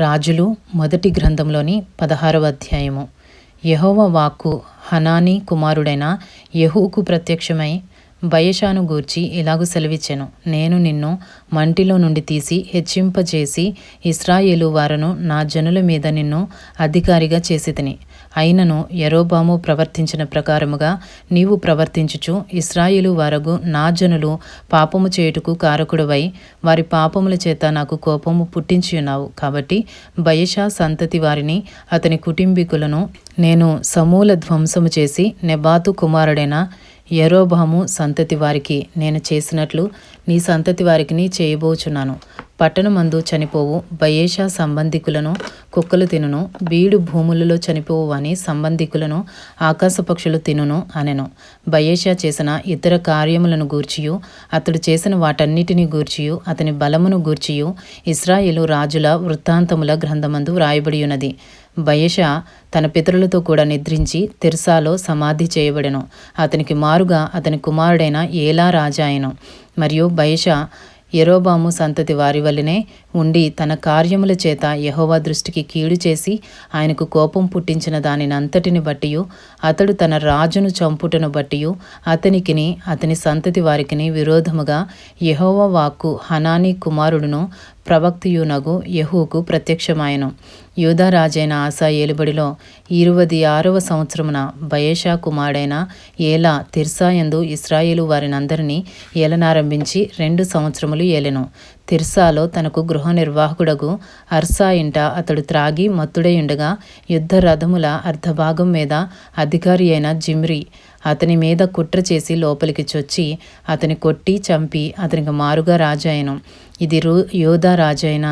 రాజులు మొదటి గ్రంథంలోని పదహారవ అధ్యాయము. యహోవ వాక్కు హనాని కుమారుడైన యహూకు ప్రత్యక్షమై బయషాను గూర్చి ఇలాగు సెలవిచ్చెను. నేను నిన్ను మంటిలో నుండి తీసి హెచ్చింపజేసి ఇస్రాయేలు వారను నా జనుల మీద నిన్ను అధికారిగా చేసితిని అయినను యరోబాము ప్రవర్తించిన ప్రకారముగా నీవు ప్రవర్తించుచు ఇస్రాయిలు వారగు నా జనులు పాపము చేయుటకు కారకుడవై వారి పాపముల చేత నాకు కోపము పుట్టించి ఉన్నావు. కాబట్టి బయషా సంతతి వారిని అతని కుటుంబీకులను నేను సమూల ధ్వంసము చేసి నెబాతు కుమారుడైన యరోబాము సంతతి వారికి నేను చేసినట్లు నీ సంతతి వారికి చేయబోచున్నాను. పట్టణమందు చనిపోవు బయేషా సంబంధికులను కుక్కలు తినును బీడు భూములలో చనిపోవు అని సంబంధికులను ఆకాశపక్షులు తినును అనెను. బయేషా చేసిన ఇతర కార్యములను గూర్చియు అతడు చేసిన వాటన్నిటిని గూర్చియు అతని బలమును గూర్చియు ఇస్రాయేలు రాజుల వృత్తాంతముల గ్రంథమందు వ్రాయబడి ఉన్నది బయషా తన పితరులతో కూడా నిద్రించి తిర్సాలో సమాధి చేయబడెను. అతనికి మారుగా అతని కుమారుడైన ఏలా రాజాయను మరియు బయషా యరోబాము సంతతి వారి వల్లనే ఉండి తన కార్యముల చేత యహోవా దృష్టికి కీడు చేసి ఆయనకు కోపం పుట్టించిన దానినంతటిని బట్టి అతడు తన రాజును చంపుటను బట్టి అతనికిని అతని సంతతి వారికిని విరోధముగా యహోవా వాక్కు హనానీ కుమారుడును ప్రవక్తియునగు యహూకు ప్రత్యక్షమాయను. యూదారాజైన ఆశా ఏలుబడిలో ఇరువది ఆరవ సంవత్సరమున బయేషా కుమారుడైన ఏలా తిర్సాయందు ఇస్రాయేలు వారినందరినీ ఏలనారంభించి రెండు సంవత్సరములు ఏలెను. తిర్సాలో తనకు గృహ నిర్వాహకుడగు అర్సా ఇంట అతడు త్రాగి మత్తుడై ఉండగా యుద్ధ రథముల అర్ధభాగం మీద అధికారి అయిన జిమ్రి అతని మీద కుట్ర చేసి లోపలికి చొచ్చి అతని కొట్టి చంపి అతనికి మారుగా రాజాయను ఇది రూ యోధా రాజైన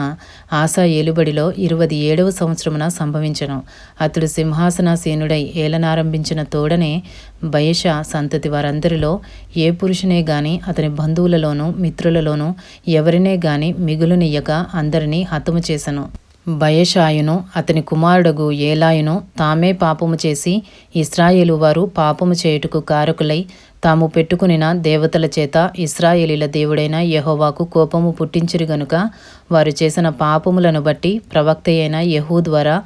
ఆశా ఏలుబడిలో ఇరవై ఏడవ సంవత్సరమున సంభవించను. అతడు సింహాసనాసీనుడై ఏలనారంభించిన తోడనే బయష సంతతి వారందరిలో ఏ పురుషునే గాని అతని బంధువులలోనూ మిత్రులలోనూ ఎవరినే గాని మిగులునియ్యక అందరినీ హతము చేసెను. బయషాయును అతని కుమారుడగు ఏలాయును తామే పాపము చేసి ఇస్రాయేలు వారు పాపము చేయుటకు కారకులై తాము పెట్టుకునిన దేవతల చేత ఇస్రాయేలీల దేవుడైన యహోవాకు కోపము పుట్టించిరు గనుక వారు చేసిన పాపములను బట్టి ప్రవక్త అయిన యహూ ద్వారా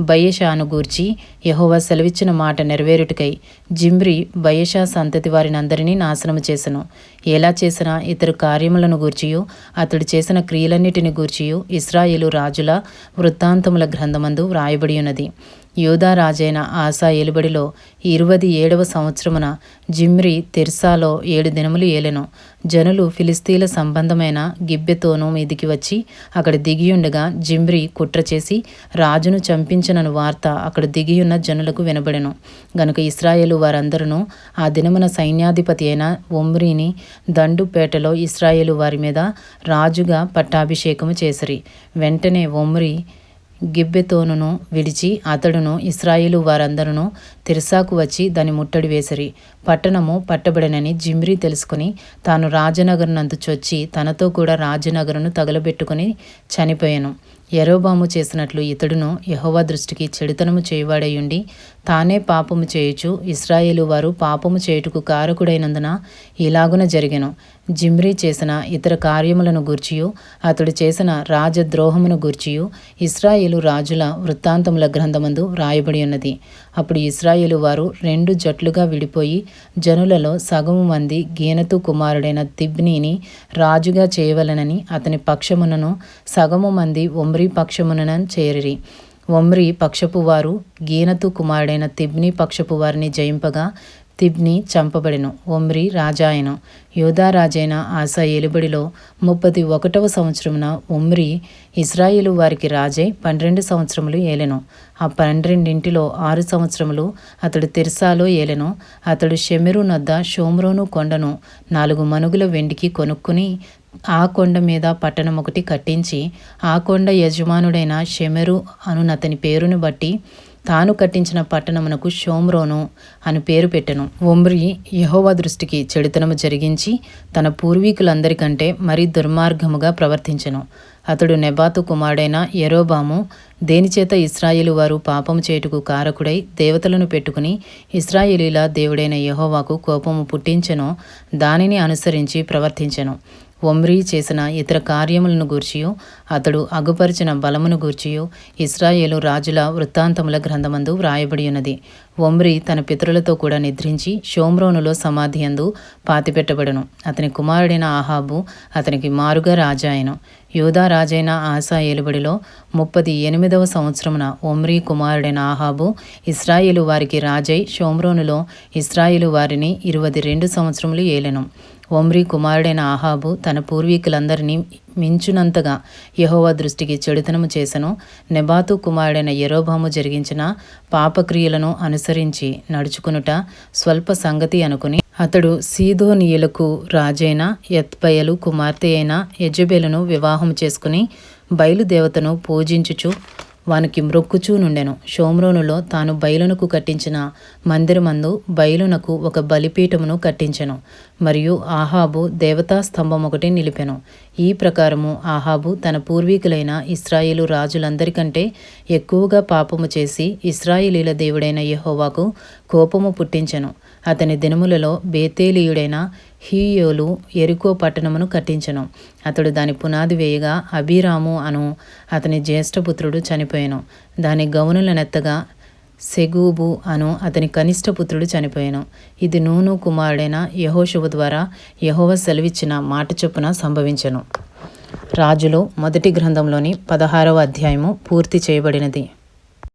బయషాను గూర్చి యహోవా సెలవిచ్చిన మాట నెరవేరుటకై జిమ్రి బయషా సంతతి వారినందరినీ నాశనము చేసెను. ఎలా చేసినా ఇతరు కార్యములను గూర్చియు అతడు చేసిన క్రియలన్నిటిని గూర్చియు ఇస్రాయేలు రాజుల వృత్తాంతముల గ్రంథమందు వ్రాయబడి ఉన్నది యూదారాజైన రాజైన ఆశా ఏలుబడిలో ఇరవై ఏడవ సంవత్సరమున జిమ్రి తెర్సాలో ఏడు దినములు ఏలెను. జనులు ఫిలిస్తీన్ల సంబంధమైన గిబ్బెతోనూ మీదికి వచ్చి అక్కడ దిగియుండగా జిమ్రి కుట్ర చేసి రాజును చంపించనను వార్త అక్కడ దిగియున్న జనులకు వినబడెను. గనుక ఇస్రాయేలు వారందరూ ఆ దినమున సైన్యాధిపతి అయిన ఒమ్రీని దండుపేటలో ఇస్రాయేలు వారి మీద రాజుగా పట్టాభిషేకము చేసిరి. వెంటనే ఒమ్రీ గిబ్బెతోనును విడిచి అతడును ఇస్రాయేలు వారందరును తిర్సాకు వచ్చి దాని ముట్టడి వేసిరి. పట్టణము పట్టబడినని జిమ్రీ తెలుసుకుని తాను రాజనగరునందు చొచ్చి తనతో కూడా రాజనగరును తగలబెట్టుకుని చనిపోయాను. ఎరోబాము చేసినట్లు ఇతడును యహోవా దృష్టికి చెడుతనము చేయువాడయుండి తానే పాపము చేయుచు ఇస్రాయేలు వారు పాపము చేయుటకు కారకుడైనందున ఇలాగున జరిగెను. జిమ్రీ చేసిన ఇతర కార్యములను గూర్చియు అతడు చేసిన రాజద్రోహమును గూర్చియు ఇస్రాయేలు రాజుల వృత్తాంతముల గ్రంథమందు వ్రాయబడి ఉన్నది అప్పుడు ఇస్రాయేలు వారు రెండు జట్లుగా విడిపోయి జనులలో సగము మంది గీనతు కుమారుడైన తిబ్నీని రాజుగా చేయవలనని అతని పక్షమునను సగము మంది ఒమ్రి పక్షమునన చేరిరి. ఒమ్రి పక్షపు వారు గీనతు కుమారుడైన తిబ్ని పక్షపు వారిని జయింపగా తిబ్ని చంపబడెను. ఒమ్రి రాజాయను. యోధారాజైన ఆశా ఏలుబడిలో ముప్పది ఒకటవ సంవత్సరమున ఒమ్రి ఇస్రాయేలు వారికి రాజై పన్నెండు సంవత్సరములు ఏలెను. ఆ పన్నెండింటిలో ఆరు సంవత్సరములు అతడు తిర్సాలో ఏలెను. అతడు షెమెరు నద్ద షోమ్రోను కొండను నాలుగు మనుగుల వెండికి కొనుక్కుని ఆ కొండ మీద పట్టణం ఒకటి కట్టించి ఆ కొండ యజమానుడైన షెమెరు అనునతని పేరును బట్టి తాను కట్టించిన పట్టణమునకు షోమ్రోను అని పేరు పెట్టెను. ఒమ్రి యహోవా దృష్టికి చెడుతనము జరిగించి తన పూర్వీకులందరికంటే మరీ దుర్మార్గముగా ప్రవర్తించెను. అతడు నెబాతు కుమారుడైన ఎరోబాము దేనిచేత ఇస్రాయేలు వారు పాపము చేయుటకు కారకుడై దేవతలను పెట్టుకుని ఇస్రాయేలీల దేవుడైన యహోవాకు కోపము పుట్టించెను దానిని అనుసరించి ప్రవర్తించెను. ఒమ్రీ చేసిన ఇతర కార్యములను గూర్చియు అతడు అగుపరిచిన బలమును గూర్చియు ఇస్రాయేలు రాజుల వృత్తాంతముల గ్రంథమందు వ్రాయబడి ఉన్నది ఒమ్రీ తన పితరులతో కూడా నిద్రించి షోమ్రోనులో సమాధి అందు పాతిపెట్టబడను. అతని కుమారుడైన ఆహాబు అతనికి మారుగా రాజాయను. యూదా రాజైన ఆశా ఏలుబడిలో ముప్పది ఎనిమిదవ సంవత్సరమున ఒమ్రీ కుమారుడైన ఆహాబు ఇస్రాయేలు వారికి రాజై షోమ్రోనులో ఇస్రాయేలు వారిని ఇరవై రెండు సంవత్సరములు ఏలెను. ఒమ్రీ కుమారుడైన ఆహాబు తన పూర్వీకులందరినీ మించునంతగా యహోవా దృష్టికి చెడుతనము చేసను. నెబాతు కుమారుడైన యరోబాము జరిగించిన పాపక్రియలను అనుసరించి నడుచుకునుట స్వల్ప సంగతి అనుకుని అతడు సీదోనీయులకు రాజైన యత్పయలు కుమార్తె అయిన యజబెలను వివాహం చేసుకుని బయలుదేవతను పూజించుచు వానికి మ్రొక్కుచూ నుండెను షోమ్రోనులో తాను బయలునకు కట్టించిన మందిరమందు బయలునకు ఒక బలిపీఠమును కట్టించెను. మరియు ఆహాబు దేవతా స్తంభం ఒకటి నిలిపెను. ఈ ప్రకారము ఆహాబు తన పూర్వీకులైన ఇస్రాయేలు రాజులందరికంటే ఎక్కువగా పాపము చేసి ఇస్రాయేలీల దేవుడైన యహోవాకు కోపము పుట్టించెను. అతని దినములలో బేతేలీయుడైన హీయోలు ఎరుకో పట్టణమును కట్టించెను. అతడు దాని పునాది వేయగా అభిరాము అను అతని జ్యేష్ఠపుత్రుడు చనిపోయాను. దాని గౌనులనెత్తగా సెగూబు అను అతని కనిష్ట పుత్రుడు చనిపోయాను. ఇది నూను కుమారుడైన యహోశువు ద్వారా యహోవ సెలవిచ్చిన మాట చొప్పున సంభవించెను. రాజులు మొదటి గ్రంథంలోని పదహారవ అధ్యాయము పూర్తి చేయబడినది.